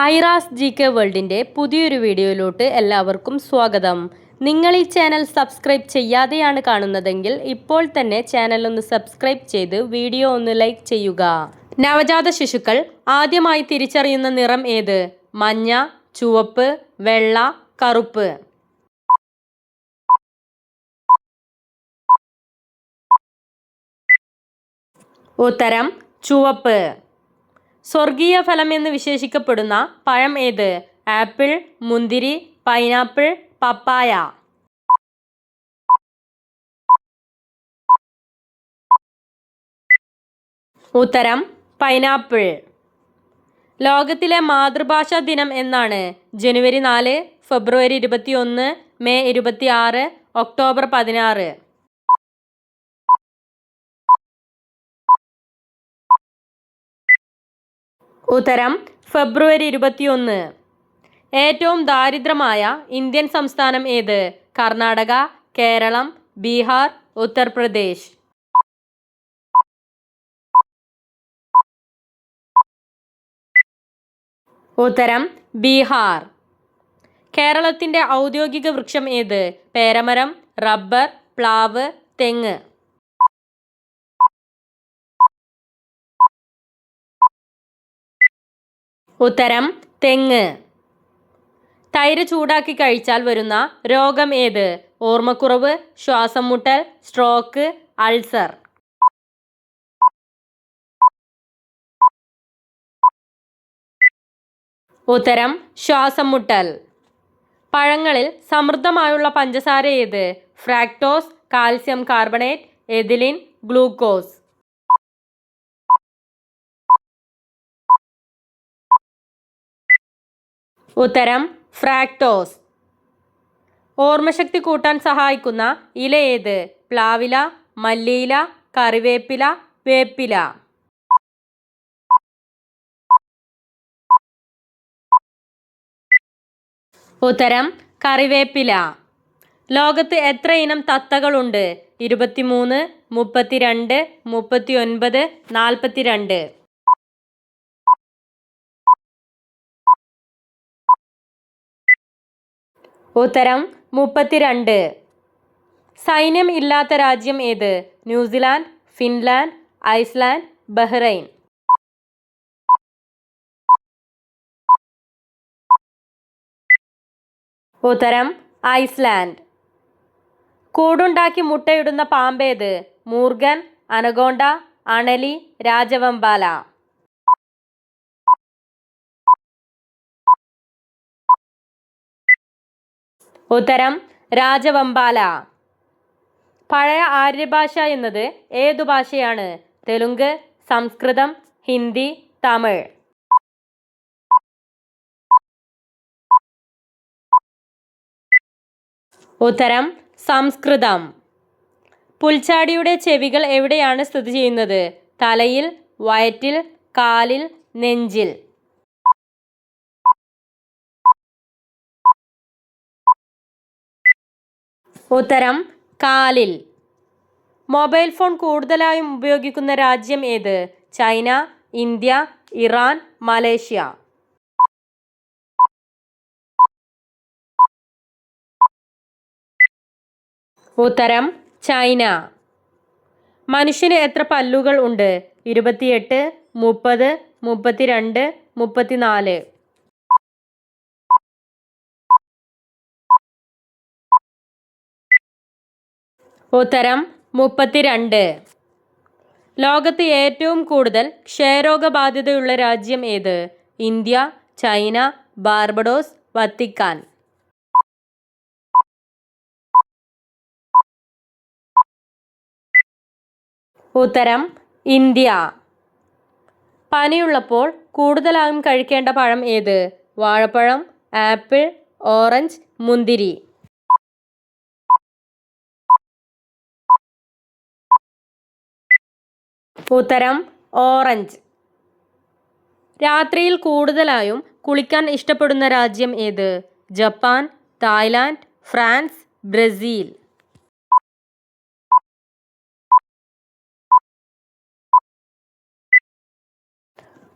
Aira's G K വേൾഡിന്റെ പുതിയൊരു വീഡിയോയിലോട്ട് എല്ലാവർക്കും സ്വാഗതം. നിങ്ങൾ ഈ ചാനൽ സബ്സ്ക്രൈബ് ചെയ്യാതെയാണ് കാണുന്നതെങ്കിൽ ഇപ്പോൾ തന്നെ ചാനൽ ഒന്ന് സബ്സ്ക്രൈബ് ചെയ്ത് വീഡിയോ ഒന്ന് ലൈക്ക് ചെയ്യുക. നവജാത ശിശുക്കൾ ആദ്യമായി തിരിച്ചറിയുന്ന നിറം ഏത്? മഞ്ഞ ചുവപ്പ് വെള്ള കറുപ്പ്. ഉത്തരം ചുവപ്പ്. സ്വർഗീയ ഫലം എന്ന് വിശേഷിക്കപ്പെടുന്ന പഴം ഏത്? ആപ്പിൾ മുന്തിരി പൈനാപ്പിൾ പപ്പായ. ഉത്തരം പൈനാപ്പിൾ. ലോകത്തിലെ മാതൃഭാഷാ ദിനം എന്നാണ് ജനുവരി നാല് ഫെബ്രുവരി ഇരുപത്തിയൊന്ന് മെയ് ഇരുപത്തി ആറ് ഒക്ടോബർ പതിനാറ്. ഉത്തരം ഫെബ്രുവരി ഇരുപത്തിയൊന്ന്. ഏറ്റവും ദാരിദ്ര്യമായ ഇന്ത്യൻ സംസ്ഥാനം ഏത്? കർണാടക കേരളം ബീഹാർ ഉത്തർപ്രദേശ്. ഉത്തരം ബീഹാർ. കേരളത്തിന്റെ ഔദ്യോഗിക വൃക്ഷം ഏത്? പേരമരം റബ്ബർ പ്ലാവ് തെങ്ങ്. ഉത്തരം തെങ്ങ്. തൈര് ചൂടാക്കി കഴിച്ചാൽ വരുന്ന രോഗം ഏത്? ഓർമ്മക്കുറവ് ശ്വാസം മുട്ടൽ സ്ട്രോക്ക് അൾസർ. ഉത്തരം ശ്വാസം മുട്ടൽ. പഴങ്ങളിൽ സമൃദ്ധമായുള്ള പഞ്ചസാര ഏത്? Fructose calcium carbonate ethylene glucose. ഉത്തരം ഫ്രാക്ടോസ്. ഓർമ്മശക്തി കൂട്ടാൻ സഹായിക്കുന്ന ഇല ഏത്? പ്ലാവില മല്ലിയില കറിവേപ്പില വേപ്പില. ഉത്തരം കറിവേപ്പില. ലോകത്ത് എത്ര ഇനം തത്തകളുണ്ട്? ഇരുപത്തിമൂന്ന് മുപ്പത്തിരണ്ട് മുപ്പത്തി ഒൻപത് നാൽപ്പത്തിരണ്ട്. ഉത്തരം മുപ്പത്തിരണ്ട്. സൈന്യം ഇല്ലാത്ത രാജ്യം ഏത്? New Zealand Finland Iceland Bahrain. ഉത്തരം ഐസ്ലാൻഡ്. കൂടുണ്ടാക്കി മുട്ടയിടുന്ന പാമ്പേത്? മൂർഗൻ അനഗോണ്ട അണലി രാജവമ്പാല. ഉത്തരം രാജവമ്പാല. പഴയ ആര്യഭാഷ എന്നത് ഏതു ഭാഷയാണ്? തെലുങ്ക് സംസ്കൃതം ഹിന്ദി തമിഴ്. ഉത്തരം സംസ്കൃതം. പുൽച്ചാടിയുടെ ചെവികൾ എവിടെയാണ് സ്ഥിതി ചെയ്യുന്നത്? തലയിൽ വയറ്റിൽ കാലിൽ നെഞ്ചിൽ. ഉത്തരം കാലിൽ. മൊബൈൽ ഫോൺ കൂടുതലായും ഉപയോഗിക്കുന്ന രാജ്യം ഏത്? China India Iran Malaysia. ഉത്തരം ചൈന. മനുഷ്യന് എത്ര പല്ലുകൾ ഉണ്ട്? ഇരുപത്തിയെട്ട് മുപ്പത് മുപ്പത്തിരണ്ട് മുപ്പത്തിനാല്. ഉത്തരം മുപ്പത്തിരണ്ട്. ലോകത്ത് ഏറ്റവും കൂടുതൽ ക്ഷയരോഗബാധിതയുള്ള രാജ്യം ഏത്? India China Barbados Vatican. ഉത്തരം ഇന്ത്യ. പനിയുള്ളപ്പോൾ കൂടുതലായും കഴിക്കേണ്ട പഴം ഏത്? വാഴപ്പഴം ആപ്പിൾ ഓറഞ്ച് മുന്തിരി. ഉത്തരം ഓറഞ്ച്. രാത്രിയിൽ കൂടുതലായും കുളിക്കാൻ ഇഷ്ടപ്പെടുന്ന രാജ്യം ഏത്? Japan Thailand France Brazil.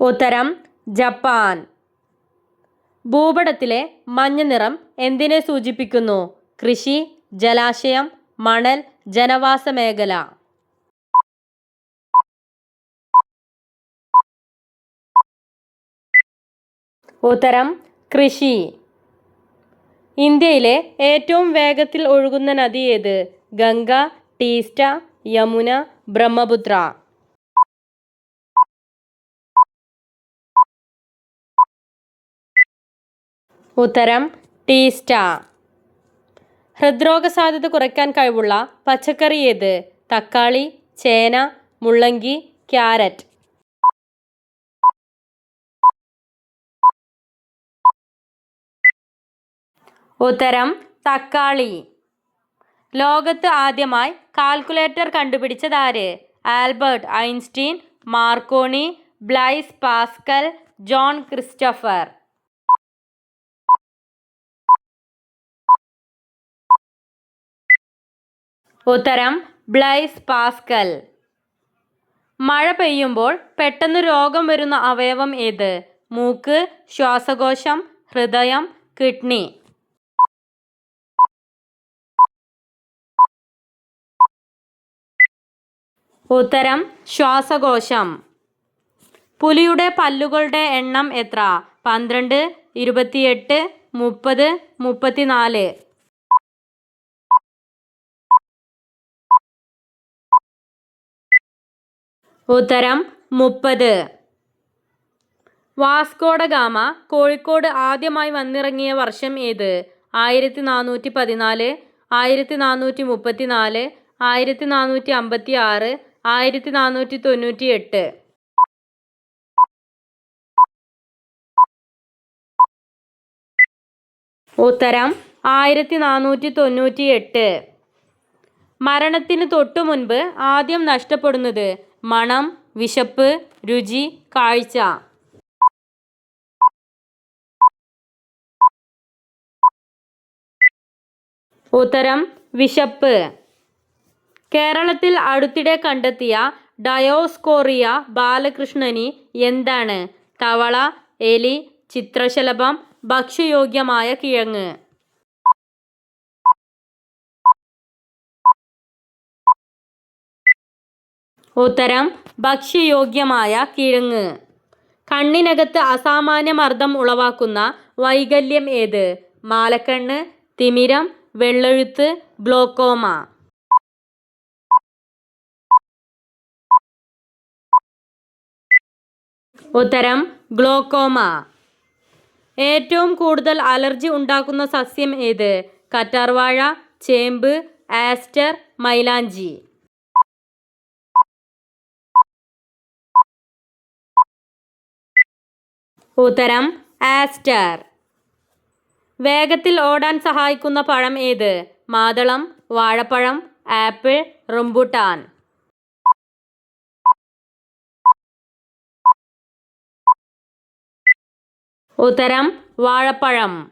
ഉത്തരം ജപ്പാൻ. ഭൂപടത്തിലെ മഞ്ഞ നിറം എന്തിനെ സൂചിപ്പിക്കുന്നു? കൃഷി ജലാശയം മണൽ ജനവാസ മേഖല ഉത്തരം കൃഷി. ഇന്ത്യയിലെ ഏറ്റവും വേഗത്തിൽ ഒഴുകുന്ന നദി ഏത്? ഗംഗ ടീസ്റ്റ യമുന ബ്രഹ്മപുത്ര. ഉത്തരം ടീസ്റ്റ. ഹൃദ്രോഗ സാധ്യത കുറയ്ക്കാൻ കഴിവുള്ള പച്ചക്കറി ഏത്? തക്കാളി ചേന മുള്ളങ്കി ക്യാരറ്റ്. ഉത്തരം തക്കാളി. ലോകത്ത് ആദ്യമായി calculator കണ്ടുപിടിച്ചതാര് Albert Einstein Marconi Blaise Pascal John Christopher. ഉത്തരം ബ്ലൈസ് പാസ്കൽ. മഴ പെയ്യുമ്പോൾ പെട്ടെന്ന് രോഗം വരുന്ന അവയവം ഏത്? മൂക്ക് ശ്വാസകോശം ഹൃദയം കിഡ്നി. ഉത്തരം ശ്വാസകോശം. പുലിയുടെ പല്ലുകളുടെ എണ്ണം എത്ര? പന്ത്രണ്ട് ഇരുപത്തിയെട്ട് മുപ്പത് മുപ്പത്തിനാല്. ഉത്തരം മുപ്പത്. വാസ്കോഡഗാമ കോഴിക്കോട് ആദ്യമായി വന്നിറങ്ങിയ വർഷം ഏത്? ആയിരത്തി നാനൂറ്റി പതിനാല് ആയിരത്തി നാനൂറ്റി മുപ്പത്തി നാല് ആയിരത്തി നാനൂറ്റി അമ്പത്തി ആറ് ആയിരത്തി നാനൂറ്റി തൊണ്ണൂറ്റി എട്ട് ഉത്തരം ആയിരത്തി നാനൂറ്റി തൊണ്ണൂറ്റി എട്ട് മരണത്തിന് തൊട്ടു മുൻപ് ആദ്യം നഷ്ടപ്പെടുന്നത് മണം വിശപ്പ് രുചി കാഴ്ച. ഉത്തരം വിശപ്പ്. കേരളത്തിൽ അടുത്തിടെ കണ്ടെത്തിയ ഡയോസ്കോറിയ ബാലകൃഷ്ണനി എന്താണ്? തവള എലി ചിത്രശലഭം ഭക്ഷ്യയോഗ്യമായ കിഴങ്ങ്. ഉത്തരം ഭക്ഷ്യയോഗ്യമായ കിഴങ്ങ്. കണ്ണിനകത്ത് അസാമാന്യ മർദ്ദം ഉളവാക്കുന്ന വൈകല്യം ഏത്? മാലക്കണ്ണ് തിമിരം വെള്ളെഴുത്ത് ഗ്ലോക്കോമ. ഉത്തരം ഗ്ലോക്കോമ. ഏറ്റവും കൂടുതൽ അലർജി ഉണ്ടാക്കുന്ന സസ്യം ഏത്? കറ്റാർവാഴ ചേമ്പ് ആസ്റ്റർ മൈലാഞ്ചി. ഉത്തരം ആസ്റ്റർ. വേഗത്തിൽ ഓടാൻ സഹായിക്കുന്ന പഴം ഏത്? മാതളം വാഴപ്പഴം ആപ്പിൾ റംബുട്ടാൻ. ഉത്തരം വാഴപ്പഴം.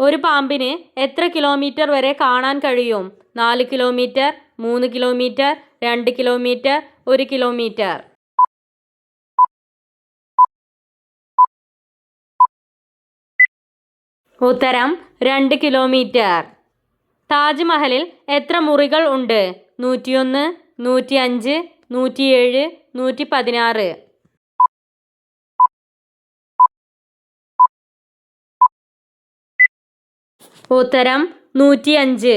ഒരു പാമ്പിന് എത്ര കിലോമീറ്റർ വരെ കാണാൻ കഴിയും? നാല് കിലോമീറ്റർ മൂന്ന് കിലോമീറ്റർ രണ്ട് കിലോമീറ്റർ ഒരു കിലോമീറ്റർ. ഉത്തരം രണ്ട് കിലോമീറ്റർ. താജ്മഹലിൽ എത്ര മുറികൾ ഉണ്ട്? നൂറ്റിയൊന്ന് നൂറ്റി അഞ്ച് നൂറ്റിയേഴ് നൂറ്റി പതിനാറ് ഉത്തരം നൂറ്റിയഞ്ച്.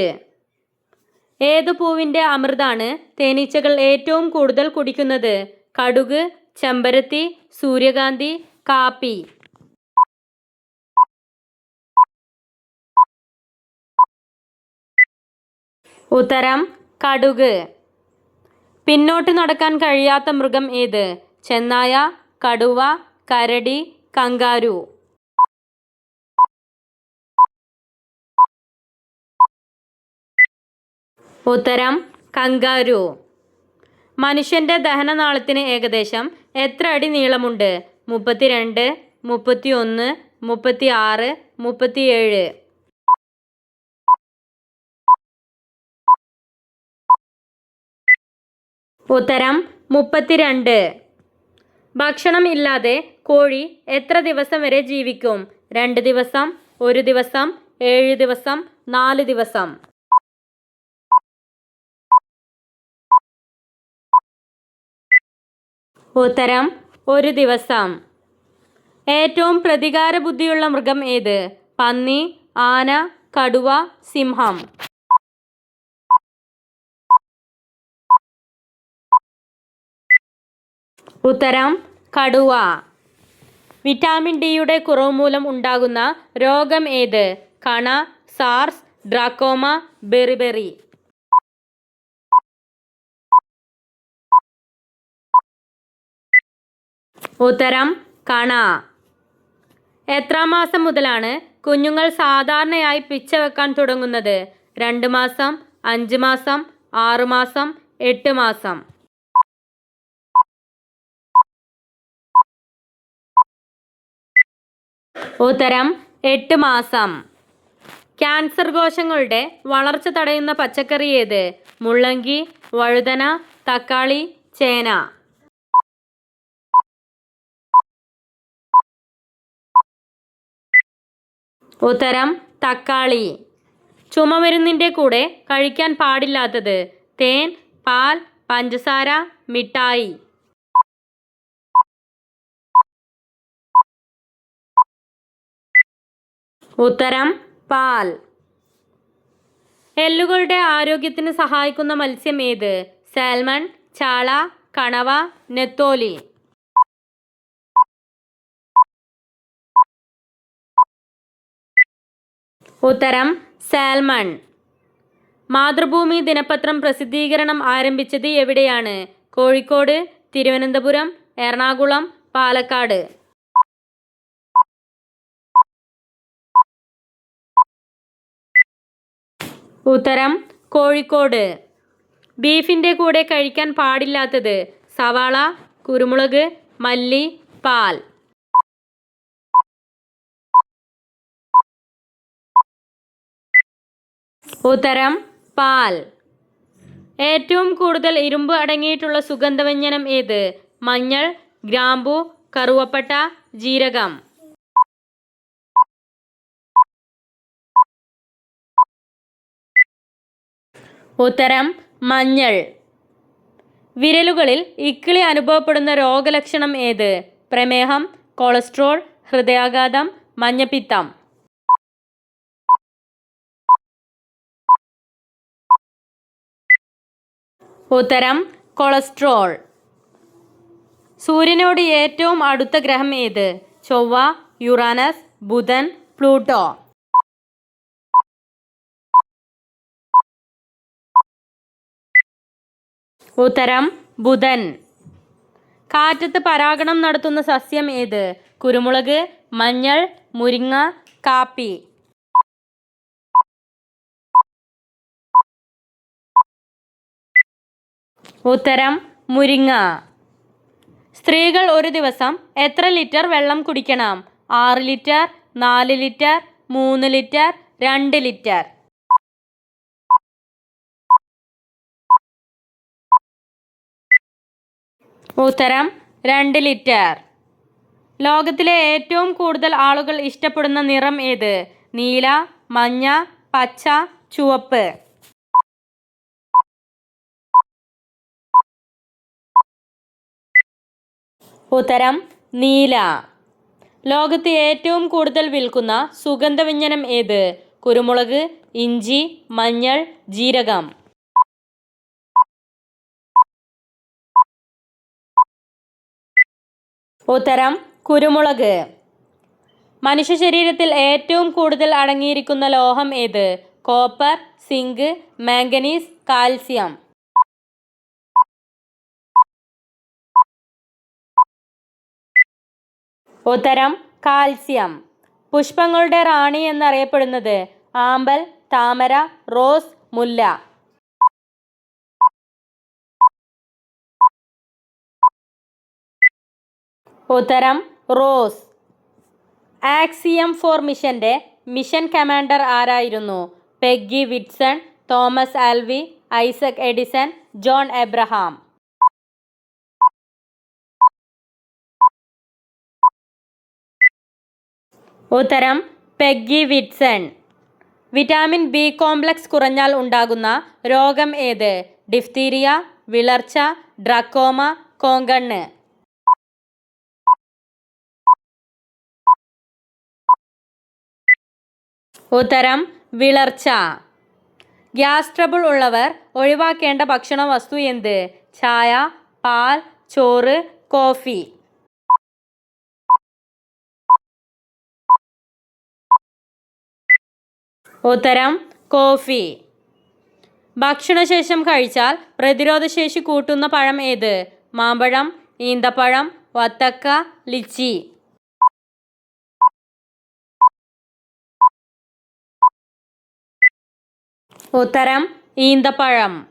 ഏത് പൂവിന്റെ അമൃതാണ് തേനീച്ചകൾ ഏറ്റവും കൂടുതൽ കുടിക്കുന്നത്? കടുക് ചെമ്പരത്തി സൂര്യകാന്തി കാപ്പി. ഉത്തരം കടുക്. പിന്നോട്ട് നടക്കാൻ കഴിയാത്ത മൃഗം ഏത്? ചെന്നായ കടുവ കരടി കങ്കാരു. ഉത്തരം കങ്കാരു. മനുഷ്യന്റെ ദഹനനാളത്തിന് ഏകദേശം എത്ര അടി നീളമുണ്ട്? മുപ്പത്തിരണ്ട് മുപ്പത്തി ഒന്ന് മുപ്പത്തി ആറ് മുപ്പത്തിയേഴ്. ഉത്തരം മുപ്പത്തിരണ്ട്. ഭക്ഷണം ഇല്ലാതെ കോഴി എത്ര ദിവസം വരെ ജീവിക്കും? രണ്ട് ദിവസം ഒരു ദിവസം ഏഴ് ദിവസം നാല് ദിവസം. ഉത്തരം ഒരു ദിവസം. ഏറ്റവും പ്രതികാര ബുദ്ധിയുള്ള മൃഗം ഏത്? പന്നി ആന കടുവ സിംഹം. ഉത്തരം കടുവ. വിറ്റാമിൻ ഡിയുടെ കുറവ് മൂലം ഉണ്ടാകുന്ന രോഗം ഏത്? കണ സാർസ് ഡ്രാക്കോമ ബെറിബെറി. ഉത്തരം കണ. എത്രാം മാസം മുതലാണ് കുഞ്ഞുങ്ങൾ സാധാരണയായി പിച്ച വെക്കാൻ തുടങ്ങുന്നത്? രണ്ട് മാസം അഞ്ച് മാസം ആറ് മാസം എട്ട് മാസം. ഉത്തരം എട്ട് മാസം. ക്യാൻസർ കോശങ്ങളുടെ വളർച്ച തടയുന്ന പച്ചക്കറി ഏത്? മുള്ളങ്കി വഴുതന തക്കാളി ചേന. ഉത്തരം തക്കാളി. ചുമമരുന്നിന്റെ കൂടെ കഴിക്കാൻ പാടില്ലാത്തത് തേൻ പാൽ പഞ്ചസാര മിഠായി. ഉത്തരം പാൽ. എല്ലുകളുടെ ആരോഗ്യത്തിന് സഹായിക്കുന്ന മത്സ്യം ഏത്? സാൽമൺ ചാള കണവ നെത്തോലി. ഉത്തരം സാൽമൺ. മാതൃഭൂമി ദിനപത്രം പ്രസിദ്ധീകരണം ആരംഭിച്ചത് എവിടെയാണ്? കോഴിക്കോട് തിരുവനന്തപുരം എറണാകുളം പാലക്കാട്. ഉത്തരം കോഴിക്കോട്. ബീഫിന്റെ കൂടെ കഴിക്കാൻ പാടില്ലാത്തത് സവാള കുരുമുളക് മല്ലി പാൽ. ഉത്തരം പാൽ. ഏറ്റവും കൂടുതൽ ഇരുമ്പ് അടങ്ങിയിട്ടുള്ള സുഗന്ധവ്യഞ്ജനം ഏത്? മഞ്ഞൾ ഗ്രാമ്പു കറുവപ്പട്ട ജീരകം. ഉത്തരം മഞ്ഞൾ. വിരലുകളിൽ ഇക്കിളി അനുഭവപ്പെടുന്ന രോഗലക്ഷണം ഏത്? പ്രമേഹം കൊളസ്ട്രോൾ ഹൃദയാഘാതം മഞ്ഞപ്പിത്തം. ഉത്തരം കൊളസ്ട്രോൾ. സൂര്യനോട് ഏറ്റവും അടുത്ത ഗ്രഹം ഏത്? ചൊവ്വ യുറാനസ് ബുധൻ പ്ലൂട്ടോ. ഉത്തരം ബുധൻ. കാറ്റത്ത് പരാഗണം നടത്തുന്ന സസ്യം ഏത്? കുരുമുളക് മഞ്ഞൾ മുരിങ്ങ കാപ്പി. ഉത്തരം മുരിങ്ങ. സ്ത്രീകൾ ഒരു ദിവസം എത്ര ലിറ്റർ വെള്ളം കുടിക്കണം? ആറ് ലിറ്റർ നാല് ലിറ്റർ മൂന്ന് ലിറ്റർ രണ്ട് ലിറ്റർ. ഉത്തരം രണ്ട് ലിറ്റർ. ലോകത്തിലെ ഏറ്റവും കൂടുതൽ ആളുകൾ ഇഷ്ടപ്പെടുന്ന നിറം ഏത്? നീല മഞ്ഞ പച്ച ചുവപ്പ്. ഉത്തരം നീല. ലോകത്ത് ഏറ്റവും കൂടുതൽ വിൽക്കുന്ന സുഗന്ധവ്യഞ്ജനം ഏത്? കുരുമുളക് ഇഞ്ചി മഞ്ഞൾ ജീരകം. ഉത്തരം കുരുമുളക്. മനുഷ്യ ശരീരത്തിൽ ഏറ്റവും കൂടുതൽ അടങ്ങിയിരിക്കുന്ന ലോഹം ഏത്? Copper zinc manganese calcium. ഉത്തരം കാൽസ്യം. പുഷ്പങ്ങളുടെ റാണി എന്നറിയപ്പെടുന്നത് ആമ്പൽ താമര റോസ് മുല്ല. ഉത്തരം റോസ്. ആക്സിയം ഫോർ മിഷന്റെ മിഷൻ കമാൻഡർ ആരായിരുന്നു? Peggy Whitson Thomas Alva Isaac Edison John Abraham. ഉത്തരം Peggy Whitson. Vitamin B complex കുറഞ്ഞാൽ ഉണ്ടാകുന്ന രോഗം ഏത്? ഡിഫ്തീരിയ വിളർച്ച ഡ്രക്കോമ കോങ്കണ്ണ്. ഉത്തരം വിളർച്ച. ഗ്യാസ് ട്രബിൾ ഉള്ളവർ ഒഴിവാക്കേണ്ട ഭക്ഷണ വസ്തു എന്ത്? ചായ പാൽ ചോറ് കോഫി. ഉത്തരം കോഫി. ഭക്ഷണശേഷം കഴിച്ചാൽ പ്രതിരോധശേഷി കൂട്ടുന്ന പഴം ഏത്? മാമ്പഴം ഈന്തപ്പഴം വത്തക്ക ലിച്ചി. ഉത്തരം ഈന്തപ്പഴം.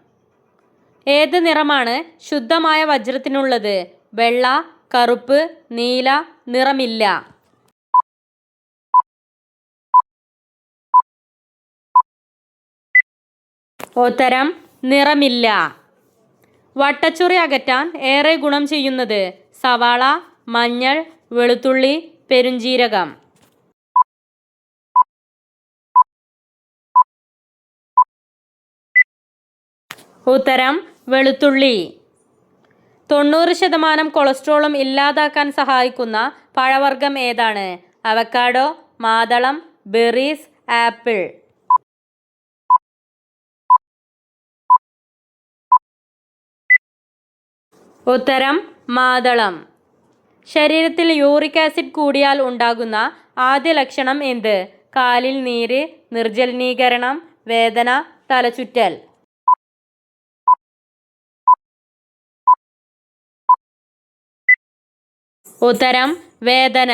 ഏത് നിറമാണ് ശുദ്ധമായ വജ്രത്തിനുള്ളത്? വെള്ള കറുപ്പ് നീല നിറമില്ല. ഉത്തരം നിറമില്ല. വട്ടച്ചുറി അകറ്റാൻ ഏറെ ഗുണം ചെയ്യുന്നത് സവാള മഞ്ഞൾ വെളുത്തുള്ളി പെരുംജീരകം. ഉത്തരം വെളുത്തുള്ളി. തൊണ്ണൂറ് ശതമാനം കൊളസ്ട്രോളും ഇല്ലാതാക്കാൻ സഹായിക്കുന്ന പഴവർഗം ഏതാണ്? അവക്കാഡോ മാതളം ബെറീസ് ആപ്പിൾ. ഉത്തരം മാതളം. ശരീരത്തിൽ യൂറിക് ആസിഡ് കൂടിയാൽ ഉണ്ടാകുന്ന ആദ്യ ലക്ഷണം എന്ത്? കാലിൽ നീര് നിർജലീകരണം വേദന തലചുറ്റൽ. ഉത്തരം വേദന.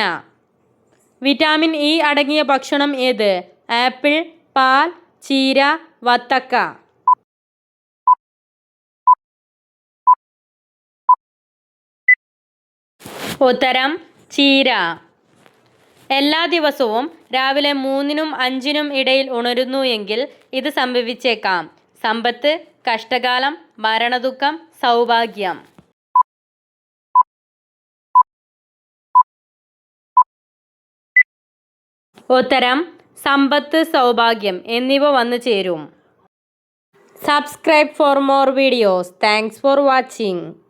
വിറ്റാമിൻ ഇ അടങ്ങിയ ഭക്ഷണം ഏത്? ആപ്പിൾ പാൽ ചീര വത്തക്ക. ഉത്തരം ചീര. എല്ലാ ദിവസവും രാവിലെ മൂന്നിനും അഞ്ചിനും ഇടയിൽ ഉണരുന്നു എങ്കിൽ ഇത് സംഭവിച്ചേക്കാം. സമ്പത്ത് കഷ്ടകാലം മരണദുഃഖം സൗഭാഗ്യം. ഉത്തരം സമ്പത്ത് സൗഭാഗ്യം എന്നിവ വന്നു ചേരും. Subscribe for more videos. Thanks for watching.